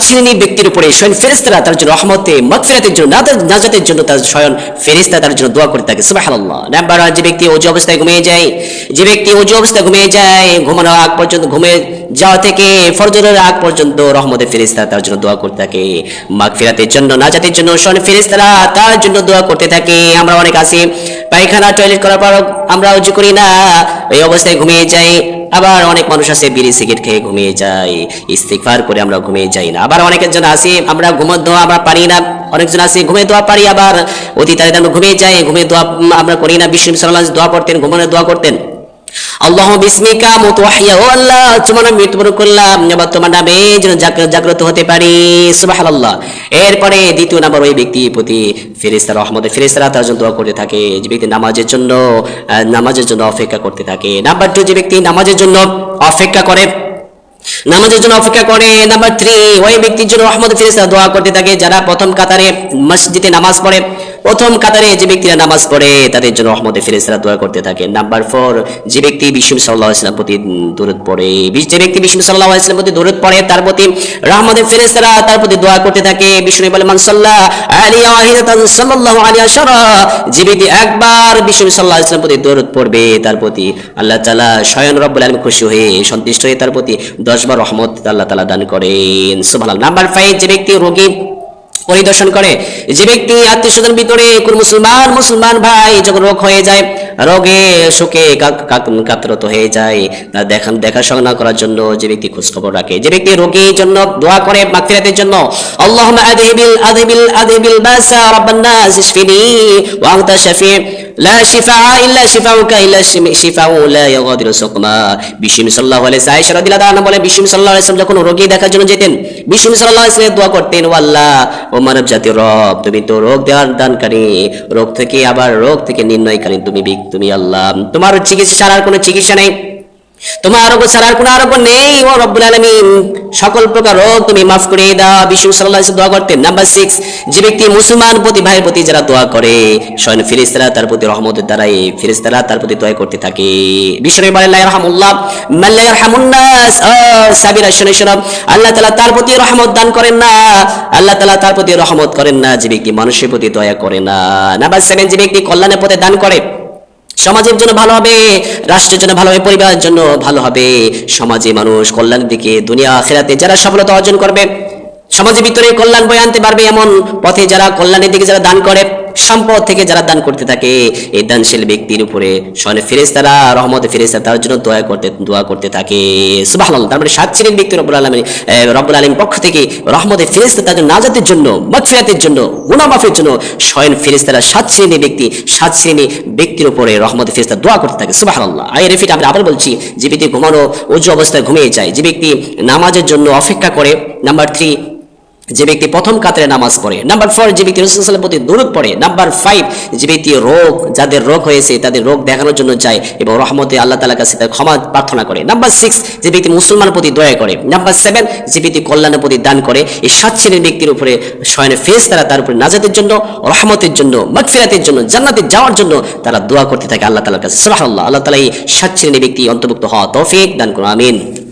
শ্রেণির ব্যক্তির উপরে স্বয়ং ফেরেস্তারা তার জন্য রহমতে, মগফিরাতের জন্য নাজাত- নাজাতের জন্য তার স্বয়ং ফেরেস্তা তার জন্য দোয়া করে থাকে। সুবহানাল্লাহ। নাম্বার যে ব্যক্তি অজু অবস্থায় ঘুমিয়ে যায়, যে ব্যক্তি অজু অবস্থায় ঘুমিয়ে যায়, ঘুমানোর আগ পর্যন্ত ঘুমে যাওয়া থেকে ফজরের আগ পর্যন্ত রহমতে ফেরেস্তা তার জন্য দোয়া করতে থাকে। মাগফিরাতের জন্য, নাজাতের জন্য স্বয়ং ফেরেস্তারা তার জন্য দোয়া করতে থাকে। আমরা অনেক আছি। পায়খানা টয়লেট করার পর আমরা উজু করি না। এই অবস্থায় ঘুমিয়ে যাই। আবার অনেক মানুষ আছে বিড়ি, সিগারেট খেয়ে ঘুমিয়ে যায়। ইস্তিগফার করে আমরা ঘুমিয়ে যাই না। আবার অনেকের জন আছে আমরা ঘুমোর দোয়া আমরা পারি না। অনেকজন আছে ঘুমে দোয়া পারি আবার। অতি তাড়াতাড়ি ঘুমিয়ে যাই ঘুমে দোয়া আমরা করি না। বিশ্ব সাল্লাহ দোয়া করতেন ঘুমানোর দোয়া করতেন। আল্লাহ বিসমিকা মুতওয়াহিয়া, ও আল্লাহ, তোমার মৃত্যুবরণ করলাম এবার তোমার নামে যেন জাগ্রত হতে পারি। এরপরে দ্বিতীয় নাম্বার ওই ব্যক্তির প্রতি ফেরেশতা তার জন্য দোয়া করতে থাকে, যে ব্যক্তি নামাজের জন্য নামাজের জন্য অপেক্ষা করতে থাকে। নাম্বার টু যে ব্যক্তি নামাজের জন্য অপেক্ষা করে, নামাজের জন্য অপেক্ষা করে, নাম্বার থ্রি ওই ব্যক্তির জন্য রহমত ফিরেস্তা দোয়া করতে থাকে, যারা প্রথম কাতারে মসজিদে নামাজ পড়ে প্রথম কাতারে যে ব্যক্তিরা নামাজ পড়ে, তাদের জন্য রহমতে ফিরেস্তারা দোয়া করতে থাকে নাম্বার ফোর যে ব্যক্তি বিষ্ণু সাল্লাহ ইসলাম প্রতি দূরত পড়ে যে ব্যক্তি বিষ্ণু সাল্লাহ ইসলাম প্রতি দূরত পড়ে, তার প্রতি রহমতের ফেরেস্তারা তার প্রতি দোয়া করতে থাকে। বিষ্ণু বলে মান সাল্লাহ আলিয়া ওয়াহিদাতান সাল্লাল্লাহু আলাইহি আশারা যে ব্যক্তি একবার বিষ্ণু সাল্লাহ ইসলাম প্রতি দূরত পড়বে, তার প্রতি আল্লাহ তাআলা স্বয়ং রব্বুল আলামিন খুশি হয়ে, সন্তুষ্ট হয়ে তার প্রতি দশ বার রহমত আল্লাহ তাআলা দান করেন। নাম্বার ফাইভ যে ব্যক্তি রোগী পরিদর্শন করে যে ব্যক্তি আত্মীয় ভিতরে কোন মুসলমান মুসলমান ভাই যখন রোগ হয়ে যায়, রোগে, শোকে কাতরত হয়ে যায়, তা দেখান, দেখাশোনা করার জন্য যে ব্যক্তি খোঁজ খবর রাখে, যে ব্যক্তি রোগীর জন্য দোয়া করে মাগফিরাতের জন্য, আল্লাহুম্মা আযহিবিল আযহিবিল আযহিবিল বাসা রাব্বান নাস ইশফিনি ওয়া আনতা শাফি জাতির রব, তুমি তো রোগ দেওয়ার রোগ থেকে আবার রোগ থেকে তুমি তুমি আল্লাহ। তোমার চিকিৎসা ছাড়ার কোনো চিকিৎসা নেই, তোমার আরোগ্য ছাড়ার কোনো আরোগ্য নেই, ও রব্বুল আলামিন। সকল প্রকার রোগ তুমি মাফ করে দাও। আলাইহি ওয়াসাল্লাম দোয়া করতেন। নাম্বার সিক্স যে ব্যক্তি মুসলমান প্রতি, ভাইয়ের প্রতি যারা দোয়া করে, স্বয়ং ফিরিস্তারা তার প্রতি রহমতের দ্বারাই ফিরিস্তারা তার প্রতি দোয়া করতে থাকে। বিষ্ণু বলেন, লা ইয়ারহামুল্লাহ লা ইয়ারহামুন নাস। ও সাবিরা, শুনে, শোনো। আল্লাহ তাআলা তার প্রতি রহমত দান করেন না। আল্লাহ তাআলা তার প্রতি রহমত করেন না। যে ব্যক্তি মানুষের প্রতি দয়া করে না। নাম্বার সেভেন যে ব্যক্তি কল্যাণের পথে দান করে সমাজের জন্য ভালো হবে, রাষ্ট্রের জন্য ভালো হবে, পরিবারের জন্য ভালো হবে। সমাজে মানুষ কল্যাণের দিকে, দুনিয়া খেলাতে যারা সফলতা অর্জন করবে, সমাজের ভিতরে কল্যাণ বয়ে আনতে পারবে এমন পথে যারা কল্যাণের দিকে যারা দান করে। সম্পদ থেকে যারা দান করতে থাকে, এই দানশীল ব্যক্তির উপরে সনে ফেরেস্তারা রহমত ফেরেস্তা তার জন্য দোয়া করতে দোয়া করতে থাকে। সুবহানাল্লাহ তারপরে সাত শ্রেণির ব্যক্তি রব্বুল আলমী রব্বুল আলম পক্ষ থেকে রহমতে তার জন্য নাজাতের জন্য, মগফিরাতের জন্য, গুনামাফের জন্য স্বয়ং ফেরেস্তারা সাত শ্রেণির ব্যক্তি সাত শ্রেণি ব্যক্তির উপরে রহমতে ফেরেস্তা দোয়া করতে থাকে। সুবহানাল্লাহ, আই রেফিট আমরা আবার বলছি, যে ব্যক্তি ঘুমানো উচ্চ অবস্থায় ঘুমিয়ে যায়, যে ব্যক্তি নামাজের জন্য অপেক্ষা করে, নাম্বার থ্রি যে ব্যক্তি প্রথম কাতারে নামাজ পড়ে নাম্বার ফোর যে ব্যক্তি রসুলের প্রতি দূরত পড়ে নাম্বার ফাইভ যে ব্যক্তি রোগ, যাদের রোগ হয়েছে তাদের রোগ দেখানোর জন্য যায় এবং রহমতে আল্লাহ তালার কাছে তার ক্ষমা প্রার্থনা করে। নাম্বার সিক্স যে ব্যক্তি মুসলমানের প্রতি দয়া করে নাম্বার সেভেন যে ব্যক্তি কল্যাণের প্রতি দান করে, এই সাত শ্রেণির ব্যক্তির উপরে স্বয়নে ফেস তারা তার উপরে নাজাতের জন্য, রহমতের জন্য, মগফিরাতের জন্য, জান্নাতে যাওয়ার জন্য তারা দোয়া করতে থাকে আল্লাহ তালার কাছে। সুবহানাল্লাহ, আল্লাহ তালা এই সাত শ্রেণির ব্যক্তি অন্তর্ভুক্ত হওয়া তৌফিক দান করুন, আমিন।